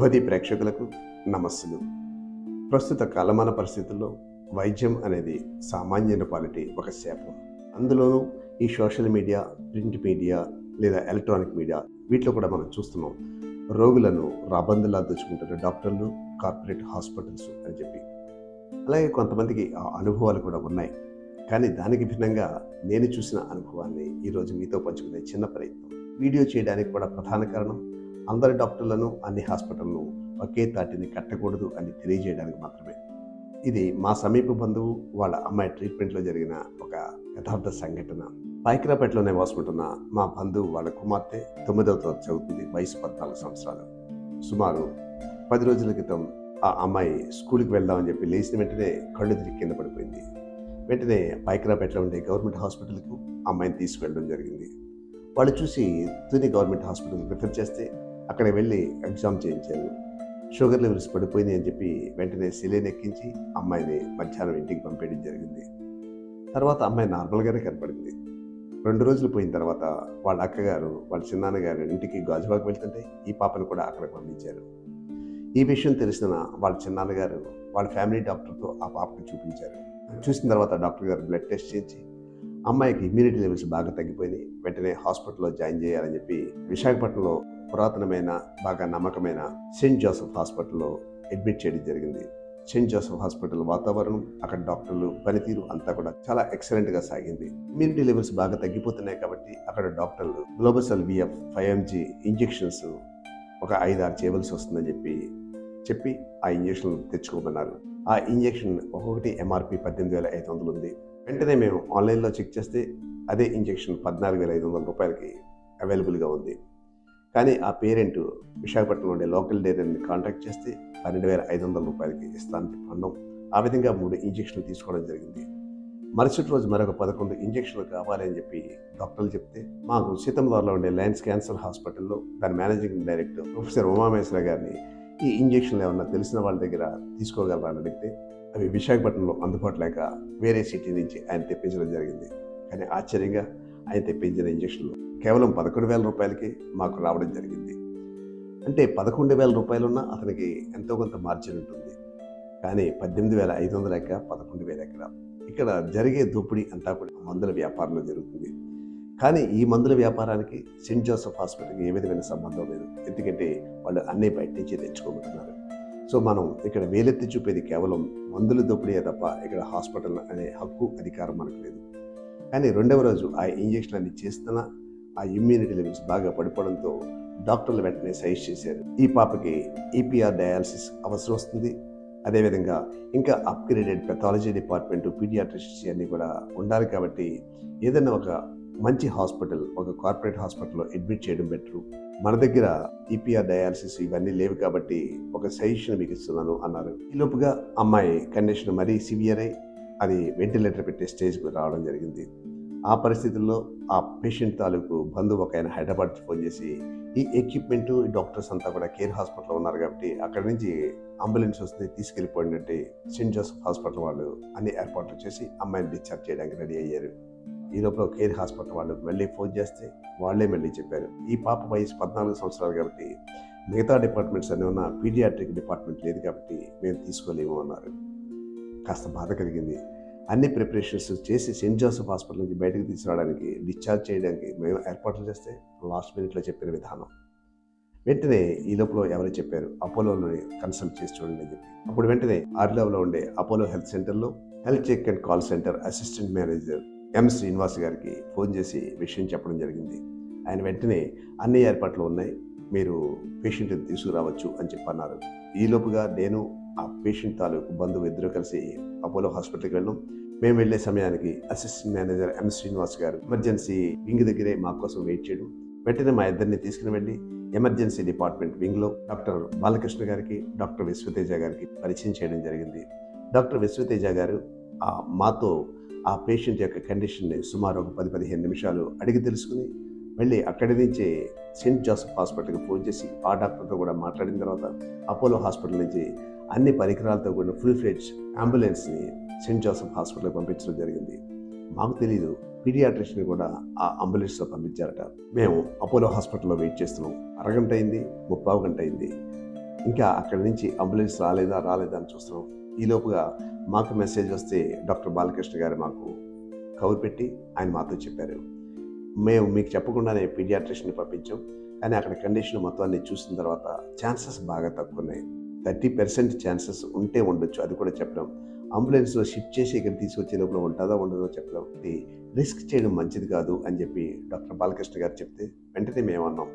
శుభోది ప్రేక్షకులకు నమస్సులు. ప్రస్తుత కాలమాన పరిస్థితుల్లో వైద్యం అనేది సామాన్యుని పాలిటీ ఒక శాపం. అందులోనూ ఈ సోషల్ మీడియా ప్రింట్ మీడియా లేదా ఎలక్ట్రానిక్ మీడియా వీటిలో కూడా మనం చూస్తున్నాం. రోగులను రాబందులా దోచుకుంటున్న డాక్టర్లు కార్పొరేట్ హాస్పిటల్స్ అని చెప్పి. అలాగే కొంతమందికి ఆ అనుభవాలు కూడా ఉన్నాయి. కానీ దానికి భిన్నంగా నేను చూసిన అనుభవాన్ని ఈరోజు మీతో పంచుకునే చిన్న ప్రయత్నం. వీడియో చేయడానికి కూడా ప్రధాన కారణం అందరి డాక్టర్లను అన్ని హాస్పిటల్ను ఒకే తాటిని కట్టకూడదు అని తెలియజేయడానికి మాత్రమే. ఇది మా సమీప బంధువు వాళ్ళ అమ్మాయి ట్రీట్మెంట్లో జరిగిన ఒక యథార్థ సంఘటన. పైకిరాపేటలో వాసుకుంటున్న మా బంధువు వాళ్ళ కుమార్తె తొమ్మిదవ తరగతి చదువుతుంది వయసు పద్నాలుగు సంవత్సరాలు. సుమారు పది రోజుల క్రితం ఆ అమ్మాయి స్కూల్కి వెళ్దామని చెప్పి లేచిన వెంటనే కళ్ళు తిరిగి కింద పడిపోయింది. వెంటనే పైకిరాపేటలో ఉండే గవర్నమెంట్ హాస్పిటల్కు అమ్మాయిని తీసుకువెళ్ళడం జరిగింది. వాళ్ళు చూసి తుని గవర్నమెంట్ హాస్పిటల్కి రిఫర్ చేస్తే అక్కడ వెళ్ళి ఎగ్జామ్ చేయించారు. షుగర్ లెవెల్స్ పడిపోయినాయి అని చెప్పి వెంటనే సిలేన్ ఎక్కించి అమ్మాయిని మధ్యాహ్నం ఇంటికి పంపేయడం జరిగింది. తర్వాత అమ్మాయి నార్మల్గానే కనపడింది. రెండు రోజులు పోయిన తర్వాత వాళ్ళ అక్కగారు వాళ్ళ చిన్నాన్నగారు ఇంటికి గాజువాకు వెళ్తుంటే ఈ పాపను కూడా అక్కడికి పంపించారు. ఈ విషయం తెలిసిన వాళ్ళ చిన్నాన్నగారు వాళ్ళ ఫ్యామిలీ డాక్టర్తో ఆ పాపకు చూపించారు. చూసిన తర్వాత డాక్టర్ గారు బ్లడ్ టెస్ట్ చేసి అమ్మాయికి ఇమ్యూనిటీ లెవెల్స్ బాగా తగ్గిపోయినాయి. వెంటనే హాస్పిటల్లో జాయిన్ చేయాలని చెప్పి విశాఖపట్నంలో పురాతనమైన బాగా నమ్మకమైన సెయింట్ జోసెఫ్ హాస్పిటల్లో అడ్మిట్ చేయడం జరిగింది. సెయింట్ జోసెఫ్ హాస్పిటల్ వాతావరణం అక్కడ డాక్టర్లు పనితీరు అంతా కూడా చాలా ఎక్సలెంట్గా సాగింది. ఇమ్యూనిటీ లెవెల్స్ బాగా తగ్గిపోతున్నాయి కాబట్టి అక్కడ డాక్టర్లు గ్లోబసల్ విఎఫ్ ఫైవ్ ఎంజీ ఇంజెక్షన్స్ ఒక ఐదు ఆరు చేయవలసి వస్తుందని చెప్పి చెప్పి ఆ ఇంజెక్షన్ తెచ్చుకోమన్నారు. ఆ ఇంజెక్షన్ ఒక్కొక్కటి ఎంఆర్పి పద్దెనిమిది వేల ఐదు వందలు ఉంది. వెంటనే మేము ఆన్లైన్లో చెక్ చేస్తే అదే ఇంజెక్షన్ పద్నాలుగు వేల ఐదు వందల రూపాయలకి అవైలబుల్గా ఉంది. కానీ ఆ పేరెంట్ విశాఖపట్నంలో ఉండే లోకల్ డైరీని కాంటాక్ట్ చేస్తే పన్నెండు వేల ఐదు వందల రూపాయలకి ఇస్తానని చెప్పి అన్నాం ఆ విధంగా మూడు ఇంజెక్షన్లు తీసుకోవడం జరిగింది. మరుసటి రోజు మరొక పదకొండు ఇంజెక్షన్లు కావాలి అని చెప్పి డాక్టర్లు చెప్తే మాకు సీతంద్వారలో ఉండే లయన్స్ క్యాన్సర్ హాస్పిటల్లో దాని మేనేజింగ్ డైరెక్టర్ ప్రొఫెసర్ ఉమామేశ్వర గారిని ఈ ఇంజెక్షన్లు ఏమన్నా తెలిసిన వాళ్ళ దగ్గర తీసుకోగలరా అని అడిగితే అవి విశాఖపట్నంలో అందుబాటు లేక వేరే సిటీ నుంచి ఆయన తెప్పించడం జరిగింది. కానీ ఆశ్చర్యంగా ఆయన తెప్పించిన ఇంజక్షన్లు కేవలం పదకొండు వేల రూపాయలకి మాకు రావడం జరిగింది. అంటే పదకొండు వేల రూపాయలున్నా అతనికి ఎంతో కొంత మార్జిన్ ఉంటుంది. కానీ పద్దెనిమిది వేల ఐదు వందల ఎక్క పదకొండు వేల ఎక్కడ ఇక్కడ జరిగే దోపిడీ అంతా కూడా మందుల వ్యాపారంలో జరుగుతుంది. కానీ ఈ మందుల వ్యాపారానికి సెయింట్ జోసెఫ్ హాస్పిటల్కి ఏ విధమైన సంబంధం లేదు. ఎందుకంటే వాళ్ళు అన్నీ బయట నుంచి తెచ్చుకోబోతున్నారు సో మనం ఇక్కడ వేలెత్తి చూపేది కేవలం మందులు దొప్పుడే తప్ప ఇక్కడ హాస్పిటల్ అనే హక్కు అధికారం మనకు లేదు. కానీ రెండవ రోజు ఆ ఇంజెక్షన్ అన్ని చేస్తున్నా ఆ ఇమ్యూనిటీ లెవెల్స్ బాగా పడిపోవడంతో డాక్టర్లు వెంటనే సజెస్ట్ చేశారు. ఈ పాపకి ఈపీఆర్ డయాలసిస్ అవసరం వస్తుంది. అదేవిధంగా ఇంకా అప్గ్రేడెడ్ పెథాలజీ డిపార్ట్మెంట్ పీడియాట్రిషియన్స్ అన్నీ కూడా ఉండాలి కాబట్టి ఏదైనా ఒక మంచి హాస్పిటల్ ఒక కార్పొరేట్ హాస్పిటల్లో అడ్మిట్ చేయడం బెటరు. మన దగ్గర ఈపీఆర్ డయాలసిస్ ఇవన్నీ లేవు కాబట్టి ఒక సజెషన్ మీకు ఇస్తున్నాను అన్నారు. ఈ లోపుగా అమ్మాయి కండిషన్ మరీ సివియర్ అయి అది వెంటిలేటర్ పెట్టే స్టేజ్కి రావడం జరిగింది. ఆ పరిస్థితుల్లో ఆ పేషెంట్ తాలూకు బంధువు ఒక ఆయన హైదరాబాద్ ఫోన్ చేసి ఈ ఎక్విప్మెంట్ ఈ డాక్టర్స్ అంతా కూడా కేర్ హాస్పిటల్లో ఉన్నారు కాబట్టి అక్కడి నుంచి అంబులెన్స్ వస్తే తీసుకెళ్ళిపోయినట్టే సెయింట్ జోసెఫ్ హాస్పిటల్ వాళ్ళు అన్ని ఏర్పాట్లు చేసి అమ్మాయిని డిశ్చార్జ్ చేయడానికి రెడీ అయ్యారు. ఈ లోపల కేర్ హాస్పిటల్ వాళ్ళు మళ్ళీ ఫోన్ చేస్తే వాళ్ళే మళ్ళీ చెప్పారు. ఈ పాప వయసు పద్నాలుగు సంవత్సరాలు కాబట్టి మిగతా డిపార్ట్మెంట్స్ అన్నీ ఉన్న పీడియాట్రిక్ డిపార్ట్మెంట్ లేదు కాబట్టి మేము తీసుకోలేము అన్నారు. కాస్త బాధ కలిగింది. అన్ని ప్రిపరేషన్స్ చేసి సెయింట్ జోసెఫ్ హాస్పిటల్ నుంచి బయటకు తీసుకురావడానికి డిశ్చార్జ్ చేయడానికి మేము ఏర్పాట్లు చేస్తే లాస్ట్ మినిట్లో చెప్పిన విధానం. వెంటనే ఈ లోపల ఎవరు చెప్పారు అపోలోని కన్సల్ట్ చేసి చూడండి అని చెప్పి. అప్పుడు వెంటనే ఆర్లావ్లో ఉండే అపోలో హెల్త్ సెంటర్లో health check and call centre assistant manager M Srinivas గారికి ఫోన్ చేసి విషయం చెప్పడం జరిగింది. ఆయన వెంటనే అన్ని ఏర్పాట్లు ఉన్నాయి మీరు పేషెంట్ని తీసుకురావచ్చు అని చెప్పన్నారు. ఈలోపుగా నేను ఆ పేషెంట్ తాలూకు బంధువు ఇద్దరు కలిసి అపోలో హాస్పిటల్కి వెళ్ళాం. మేము వెళ్ళే సమయానికి అసిస్టెంట్ మేనేజర్ ఎం శ్రీనివాస్ గారు ఎమర్జెన్సీ వింగ్ దగ్గరే మా కోసం వెయిట్ చేయడం. వెంటనే మా ఇద్దరిని తీసుకుని వెళ్ళి ఎమర్జెన్సీ డిపార్ట్మెంట్ వింగ్లో డాక్టర్ బాలకృష్ణ గారికి డాక్టర్ విశ్వతేజ గారికి పరిచయం చేయడం జరిగింది. డాక్టర్ విశ్వతేజ గారు ఆ మాతో ఆ పేషెంట్ యొక్క కండిషన్ని సుమారు ఒక పది పదిహేను నిమిషాలు అడిగి తెలుసుకుని మళ్ళీ అక్కడి నుంచే సెయింట్ జోసెఫ్ హాస్పిటల్కి ఫోన్ చేసి ఆ డాక్టర్తో కూడా మాట్లాడిన తర్వాత అపోలో హాస్పిటల్ నుంచి అన్ని పరికరాలతో కూడిన ఫుల్ ఫ్లెడ్జ్ అంబులెన్స్ని సెయింట్ జోసెఫ్ హాస్పిటల్కి పంపించడం జరిగింది. మాకు తెలియదు పీడియాట్రిషియన్ కూడా ఆ అంబులెన్స్లో పంపించారట. మేము అపోలో హాస్పిటల్లో వెయిట్ చేస్తున్నాం. అరగంట అయింది ముప్పావు గంట అయింది. ఇంకా అక్కడి నుంచి అంబులెన్స్ రాలేదా రాలేదా అని చూస్తున్నాం. ఈలోపుగా మాకు మెసేజ్ వస్తే డాక్టర్ బాలకృష్ణ గారు మాకు కవర్ పెట్టి ఆయన మాతో చెప్పారు. మేము మీకు చెప్పకుండానే పీడియాట్రిషియన్ పంపించాం. కానీ అక్కడ కండిషన్ మొత్తాన్ని చూసిన తర్వాత ఛాన్సెస్ బాగా తక్కువ ఉన్నాయి థర్టీ పర్సెంట్ ఛాన్సెస్ ఉంటే ఉండొచ్చు అది కూడా చెప్పడం. అంబులెన్స్లో షిఫ్ట్ చేసి ఇక్కడ తీసుకొచ్చే లోపల ఉంటుందో ఉండదో చెప్పడం. ఇది రిస్క్ చేయడం మంచిది కాదు అని చెప్పి డాక్టర్ బాలకృష్ణ గారు చెప్తే వెంటనే మేము అన్నాం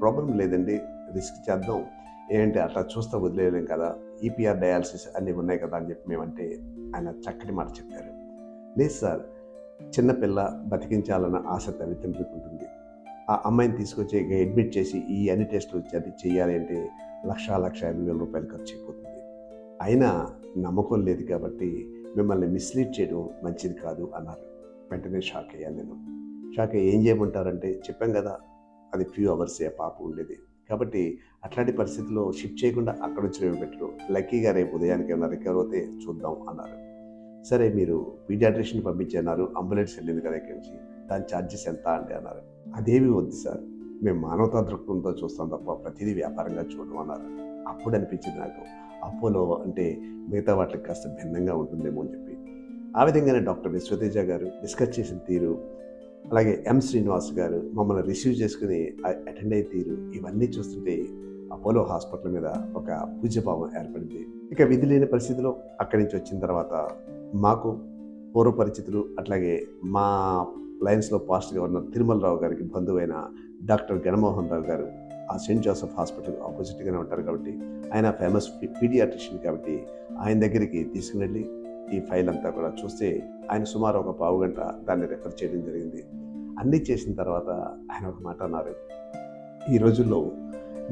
ప్రాబ్లం లేదండి రిస్క్ చేద్దాం. ఏంటి అట్లా చూస్తా వదిలేయలేం కదా? ఈపీఆర్ డయాలసిస్ అన్నీ ఉన్నాయి కదా అని చెప్పి మేమంటే ఆయన చక్కటి మాట చెప్పారు. లేదు సార్ చిన్నపిల్ల బతికించాలన్న ఆశ తల్లిదండ్రులకు ఉంటుంది. ఆ అమ్మాయిని తీసుకొచ్చి ఇక అడ్మిట్ చేసి ఈ అన్ని టెస్టులు అది చేయాలి అంటే లక్ష లక్ష యాభై వేల రూపాయలు ఖర్చు అయిపోతుంది. అయినా నమ్మకం లేదు కాబట్టి మిమ్మల్ని మిస్లీడ్ చేయడం మంచిది కాదు అన్నారు. వెంటనే షాక్ అయ్యాను నేను. షాక్ అయ్యి ఏం చేయమంటారంటే చెప్పాం కదా అది ఫ్యూ అవర్సే పాప ఉండేది. కాబట్టి అట్లాంటి పరిస్థితుల్లో షిఫ్ట్ చేయకుండా అక్కడ వచ్చినవి పెట్టరు. లక్కీగా రేపు ఉదయానికి ఏమైనా రికవర్ అవుతే చూద్దాం అన్నారు. సరే మీరు పీడియాట్రిషియన్ పంపించన్నారు అంబులెన్స్ వెళ్ళింది కదా ఇక్కడి నుంచి దాని ఛార్జెస్ ఎంత అంటే అన్నారు. అదేమి వద్దు సార్. మేము మానవతా దృక్పథంతో చూస్తాం తప్ప ప్రతిదీ వ్యాపారంగా చూడడం అన్నారు. అప్పుడు అనిపించింది నాకు. అపోలో అంటే మిగతా వాటికి కాస్త భిన్నంగా ఉంటుందేమో అని చెప్పి. ఆ విధంగానే డాక్టర్ విశ్వతేజ గారు డిస్కస్ చేసిన తీరు అలాగే ఎం శ్రీనివాస్ గారు మమ్మల్ని రిసీవ్ చేసుకుని అటెండ్ అయ్యే తీరు ఇవన్నీ చూస్తుంటే అపోలో హాస్పిటల్ మీద ఒక పూజ్యభావం ఏర్పడింది. ఇక విధి లేని పరిస్థితిలో అక్కడి నుంచి వచ్చిన తర్వాత మాకు పూర్వ పరిచితులు అట్లాగే మా లయన్స్లో పాస్ట్గా ఉన్న తిరుమలరావు గారికి బంధువైన డాక్టర్ గణమోహన్ రావు గారు ఆ సెయింట్ జోసెఫ్ హాస్పిటల్ ఆపోజిట్గానే ఉంటారు కాబట్టి ఆయన ఫేమస్ పీడియాట్రిషియన్ కాబట్టి ఆయన దగ్గరికి తీసుకుని వెళ్ళి ఈ ఫైల్ అంతా కూడా చూస్తే ఆయన సుమారు ఒక పావు గంట దాన్ని రెఫర్ చేయడం జరిగింది. అన్నీ చేసిన తర్వాత ఆయన ఒక మాట అన్నారు. ఈ రోజుల్లో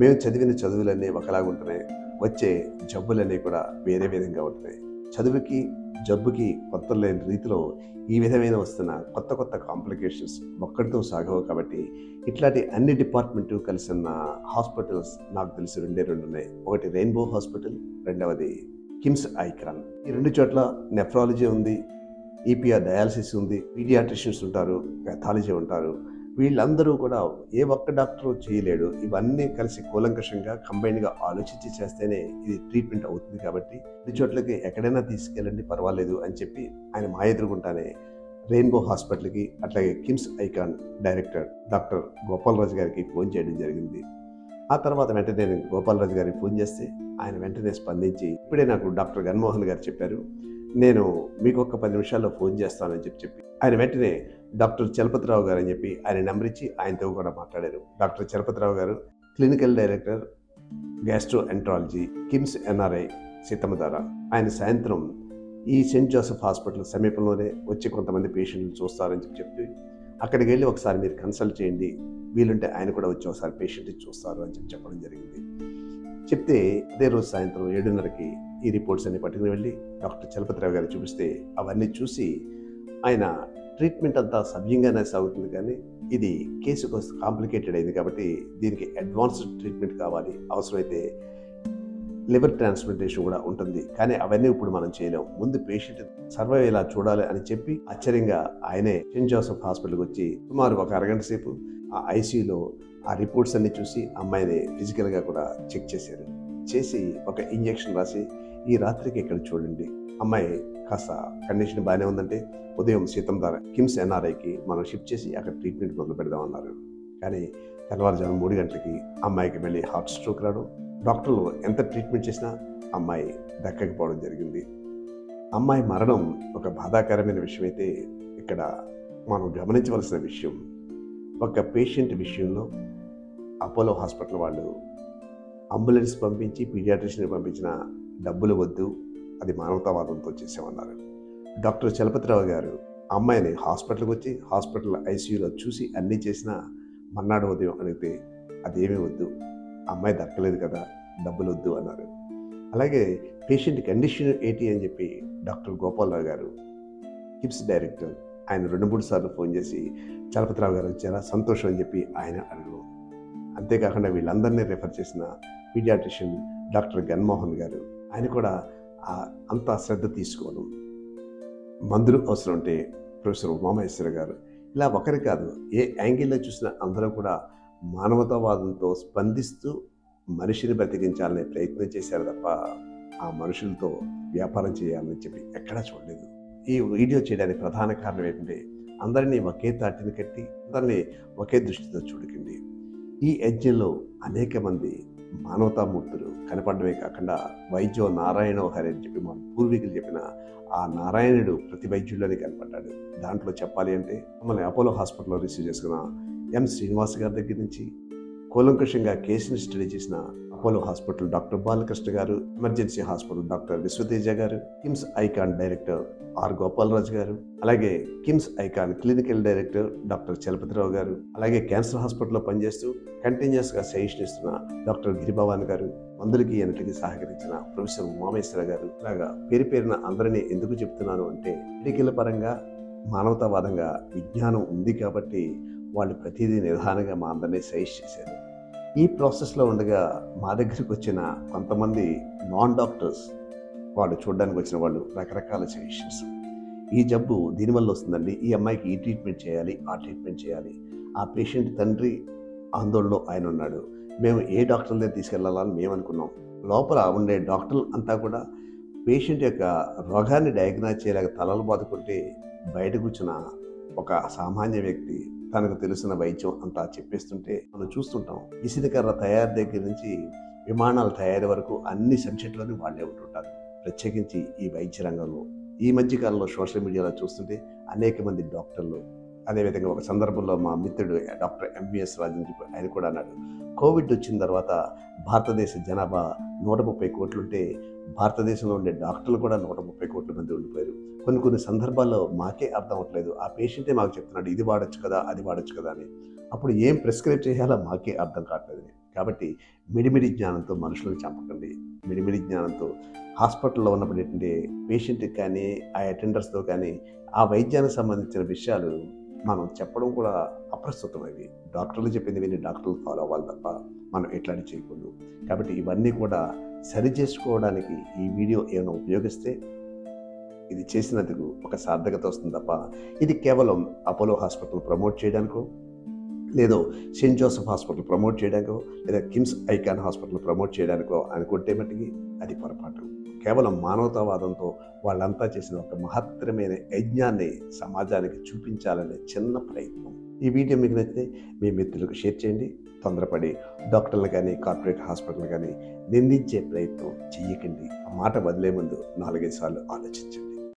మేము చదివిన చదువులన్నీ ఒకలాగా ఉంటున్నాయి. వచ్చే జబ్బులన్నీ కూడా వేరే విధంగా ఉంటున్నాయి. చదువుకి జబ్బుకి కొత్త లేని రీతిలో ఈ విధమైన వస్తున్న కొత్త కొత్త కాంప్లికేషన్స్ ఒక్కడితో సాగవు కాబట్టి ఇట్లాంటి అన్ని డిపార్ట్మెంట్ కలిసి ఉన్న హాస్పిటల్స్ నాకు తెలిసి రెండే రెండు ఉన్నాయి. ఒకటి రెయిన్బో హాస్పిటల్ రెండవది కిమ్స్ ఐకాన్ ఈ రెండు చోట్ల నెఫ్రాలజీ ఉంది ఈపీఆర్ డయాలసిస్ ఉంది పీడియాట్రిషియన్స్ ఉంటారు పెథాలజీ ఉంటారు. వీళ్ళందరూ కూడా ఏ ఒక్క డాక్టర్ చేయలేడు. ఇవన్నీ కలిసి కూలంకషంగా కంబైన్గా ఆలోచించి చేస్తేనే ఇది ట్రీట్మెంట్ అవుతుంది కాబట్టి ఈ చోట్లకి ఎక్కడైనా తీసుకెళ్ళండి పర్వాలేదు అని చెప్పి ఆయన మా ఎదురుకుంటానే రెయిన్బో హాస్పిటల్కి అట్లాగే KIMS icon director doctor Gopalaraju గారికి ఫోన్ చేయడం జరిగింది. ఆ తర్వాత వెంటనే నేను గోపాలరాజు గారికి ఫోన్ చేస్తే ఆయన వెంటనే స్పందించి ఇప్పుడే నాకు డాక్టర్ గన్మోహన్ గారు చెప్పారు నేను మీకు ఒక పది నిమిషాల్లో ఫోన్ చేస్తానని చెప్పి చెప్పి. ఆయన వెంటనే డాక్టర్ చలపతిరావు గారు అని చెప్పి ఆయన నెంబర్ ఇచ్చి ఆయనతో కూడా మాట్లాడారు. Doctor Chalapathirao garu clinical director gastroenterology KIMS NRI Seethammadhara. ఆయన సాయంత్రం ఈ సెయింట్ జోసెఫ్ హాస్పిటల్ సమీపంలోనే వచ్చి కొంతమంది పేషెంట్లు చూస్తారని చెప్పి చెప్పి అక్కడికి వెళ్ళి ఒకసారి మీరు కన్సల్ట్ చేయండి వీలుంటే ఆయన కూడా వచ్చి ఒకసారి పేషెంట్ని చూస్తారు అని చెప్పి చెప్పడం జరిగింది. చెప్తే అదే రోజు సాయంత్రం ఏడున్నరకి ఈ రిపోర్ట్స్ అన్ని పట్టుకుని వెళ్ళి డాక్టర్ చలపతిరావు గారు చూపిస్తే అవన్నీ చూసి ఆయన ట్రీట్మెంట్ అంతా సవ్యంగానే సాగుతుంది కానీ ఇది కేసు కోసం కాంప్లికేటెడ్ అయింది కాబట్టి దీనికి అడ్వాన్స్డ్ ట్రీట్మెంట్ కావాలి. అవసరమైతే లివర్ ట్రాన్స్ప్లాంటేషన్ కూడా ఉంటుంది. కానీ అవన్నీ ఇప్పుడు మనం చేయలేం. ముందు పేషెంట్ సర్వైవ్ ఇలా చూడాలి అని చెప్పి ఆశ్చర్యంగా ఆయనే సెయింట్ జోసెఫ్ హాస్పిటల్కి వచ్చి సుమారు ఒక అరగంట సేపు ఆ ఐసీయూలో ఆ రిపోర్ట్స్ అన్ని చూసి అమ్మాయిని ఫిజికల్గా కూడా చెక్ చేశారు. చేసి ఒక ఇంజెక్షన్ రాసి ఈ రాత్రికి ఇక్కడ చూడండి. అమ్మాయి కాస్త కండిషన్ బాగానే ఉందంటే ఉదయం సీతం ద్వారా కిమ్స్ ఎన్ఆర్ఐకి మనం షిఫ్ట్ చేసి అక్కడ ట్రీట్మెంట్ మొదలు పెడదామన్నారు. కానీ తెల్లవారుజాము మూడు గంటలకి అమ్మాయికి మళ్ళీ హార్ట్ స్ట్రోక్ రావడం డాక్టర్లు ఎంత ట్రీట్మెంట్ చేసినా అమ్మాయి దక్కకపోవడం జరిగింది. అమ్మాయి మరణం ఒక బాధాకరమైన విషయం అయితే ఇక్కడ మనం గమనించవలసిన విషయం ఒక పేషెంట్ విషయంలో అపోలో హాస్పిటల్ వాళ్ళు అంబులెన్స్ పంపించి పీడియాట్రిషియన్ పంపించిన డబ్బులు వద్దు అది మానవతావాదంతో చేసామన్నారు డాక్టర్ చలపతిరావు గారు అమ్మాయిని హాస్పిటల్కి వచ్చి హాస్పిటల్ ఐసీయూలో చూసి అన్నీ చేసినా మన్నాడు ఉదయం అడిగితే అదేమీ వద్దు అమ్మాయి దక్కలేదు కదా డబ్బులు వద్దు అన్నారు. అలాగే పేషెంట్ కండిషన్ ఏంటి అని చెప్పి డాక్టర్ గోపాలరావు గారు కిప్స్ డైరెక్టర్ ఆయన రెండు మూడు సార్లు ఫోన్ చేసి చలపతిరావు గారు వచ్చారా? సంతోషం అని చెప్పి ఆయన అడగడం అంతేకాకుండా వీళ్ళందరినీ రిఫర్ చేసిన పీడియాట్రిషియన్ డాక్టర్ గన్మోహన్ గారు ఆయన కూడా అంత శ్రద్ధ తీసుకోవడం. మందులు అవసరం ఉంటే ప్రొఫెసర్ ఉమామహేశ్వర గారు. ఇలా ఒకరి కాదు ఏ యాంగిల్లో చూసినా అందరూ కూడా మానవతావాదంతో స్పందిస్తూ మనిషిని బ్రతికించాలనే ప్రయత్నం చేశారు తప్ప ఆ మనుషులతో వ్యాపారం చేయాలని చెప్పి ఎక్కడా చూడలేదు. ఈ వీడియో చేయడానికి ప్రధాన కారణం ఏంటంటే అందరినీ ఒకే తాటిని కట్టి అందరినీ ఒకే దృష్టితో చూడకండి. ఈ యజ్ఞంలో అనేక మంది మానవతామూర్తులు కనపడమే కాకుండా వైద్యో నారాయణ హరి అని చెప్పి మన పూర్వీకులు చెప్పిన ఆ నారాయణుడు ప్రతి వైద్యుల్లోనే కనపడ్డాడు. దాంట్లో చెప్పాలి అంటే మమ్మల్ని అపోలో హాస్పిటల్లో రిసీవ్ చేసుకున్న ఎం శ్రీనివాస్ గారి దగ్గర నుంచి కూలంకషంగా కేసుని స్టడీ చేసిన అపోలో హాస్పిటల్ డాక్టర్ బాలకృష్ణ గారు emergency hospital doctor Vishwateja garu KIMS icon director R Gopalaraju garu అలాగే KIMS icon clinical director doctor Chalapathirao garu అలాగే క్యాన్సర్ హాస్పిటల్లో పనిచేస్తూ కంటిన్యూస్గా సజెషన్ ఇస్తున్న డాక్టర్ గిరిభవాన్ గారు అందరికీ ఎన్నిటికి సహకరించిన ప్రొఫెసర్ ఉమామేశ్వర గారు. ఇలాగా పేరు పేరున అందరినీ ఎందుకు చెప్తున్నాను అంటే మెడికల్ పరంగా మానవతావాదంగా విజ్ఞానం ఉంది కాబట్టి వాళ్ళు ప్రతిదీ నిదానంగా మా అందరినీ సజెస్ట్ చేశారు ఈ ప్రాసెస్లో ఉండగా మా దగ్గరికి వచ్చిన కొంతమంది నాన్ డాక్టర్స్ వాళ్ళు చూడడానికి వచ్చిన వాళ్ళు రకరకాల సజెషన్స్. ఈ జబ్బు దీనివల్ల వస్తుందండి. ఈ అమ్మాయికి ఈ ట్రీట్మెంట్ చేయాలి ఆ ట్రీట్మెంట్ చేయాలి. ఆ పేషెంట్ తండ్రి ఆందోళనలో ఆయన ఉన్నాడు. మేము ఏ డాక్టర్ దగ్గర తీసుకెళ్ళాలని మేము అనుకున్నాం. లోపల ఉండే డాక్టర్లు అంతా కూడా పేషెంట్ యొక్క రోగాన్ని డయాగ్నైజ్ చేయలేక తలలు బాదుకుంటే బయట కూర్చున్న ఒక సామాన్య వ్యక్తి తనకు తెలిసిన వైద్యం అంతా చెప్పేస్తుంటే మనం చూస్తుంటాం ఇసుకర్ర తయారు దగ్గర నుంచి విమానాల తయారీ వరకు అన్ని సబ్జెక్టులను వాళ్ళే ఉంటుంటారు. ప్రత్యేకించి ఈ వైద్య రంగంలో. ఈ మధ్యకాలంలో సోషల్ మీడియాలో చూస్తుంటే అనేక మంది డాక్టర్లు అదేవిధంగా ఒక సందర్భంలో మా మిత్రుడు డాక్టర్ ఎంవిఎస్ రాజన్ చెప్పి ఆయన కూడా అన్నాడు కోవిడ్ వచ్చిన తర్వాత భారతదేశ జనాభా నూట ముప్పై కోట్లుంటే భారతదేశంలో ఉండే డాక్టర్లు కూడా నూట ముప్పై కోట్ల మంది ఉండిపోయారు. కొన్ని కొన్ని సందర్భాల్లో మాకే అర్థం అవ్వట్లేదు. ఆ పేషెంటే మాకు చెప్తున్నాడు ఇది వాడచ్చు కదా అది వాడచ్చు కదా అని. అప్పుడు ఏం ప్రిస్క్రైబ్ చేయాలో మాకే అర్థం కావట్లేదు కాబట్టి మిడిమిడి జ్ఞానంతో మనుషులను చంపకండి. మిడిమిడి జ్ఞానంతో హాస్పిటల్లో ఉన్నప్పుడు పేషెంట్కి కానీ ఆ అటెండర్స్తో కానీ ఆ వైద్యానికి సంబంధించిన విషయాలు మనం చెప్పడం కూడా అప్రస్తుతం అవి. డాక్టర్లు చెప్పింది విని డాక్టర్లు ఫాలో అవ్వాలి తప్ప మనం ఎట్లాంటి చేయకూడదు. కాబట్టి ఇవన్నీ కూడా సరి చేసుకోవడానికి ఈ వీడియో ఏమైనా ఉపయోగిస్తే ఇది చేసినందుకు ఒక సార్థకత వస్తుంది తప్ప ఇది కేవలం అపోలో హాస్పిటల్ ప్రమోట్ చేయడానికో లేదో సెయింట్ జోసెఫ్ హాస్పిటల్ ప్రమోట్ చేయడానికో లేదా కిమ్స్ ఐకాన్ హాస్పిటల్ ప్రమోట్ చేయడానికో అనుకుంటే మట్టికి అది పొరపాటు. కేవలం మానవతావాదంతో వాళ్ళంతా చేసిన ఒక మహత్తరమైన యజ్ఞాన్ని సమాజానికి చూపించాలనే చిన్న ప్రయత్నం. ఈ వీడియో మీకు నచ్చితే మీ మిత్రులకు షేర్ చేయండి. తొందరపడి డాక్టర్లు కానీ కార్పొరేట్ హాస్పిటల్ కానీ నిందించే ప్రయత్నం చేయకండి ఆ మాట వదిలే ముందు నాలుగైదు సార్లు ఆలోచించండి.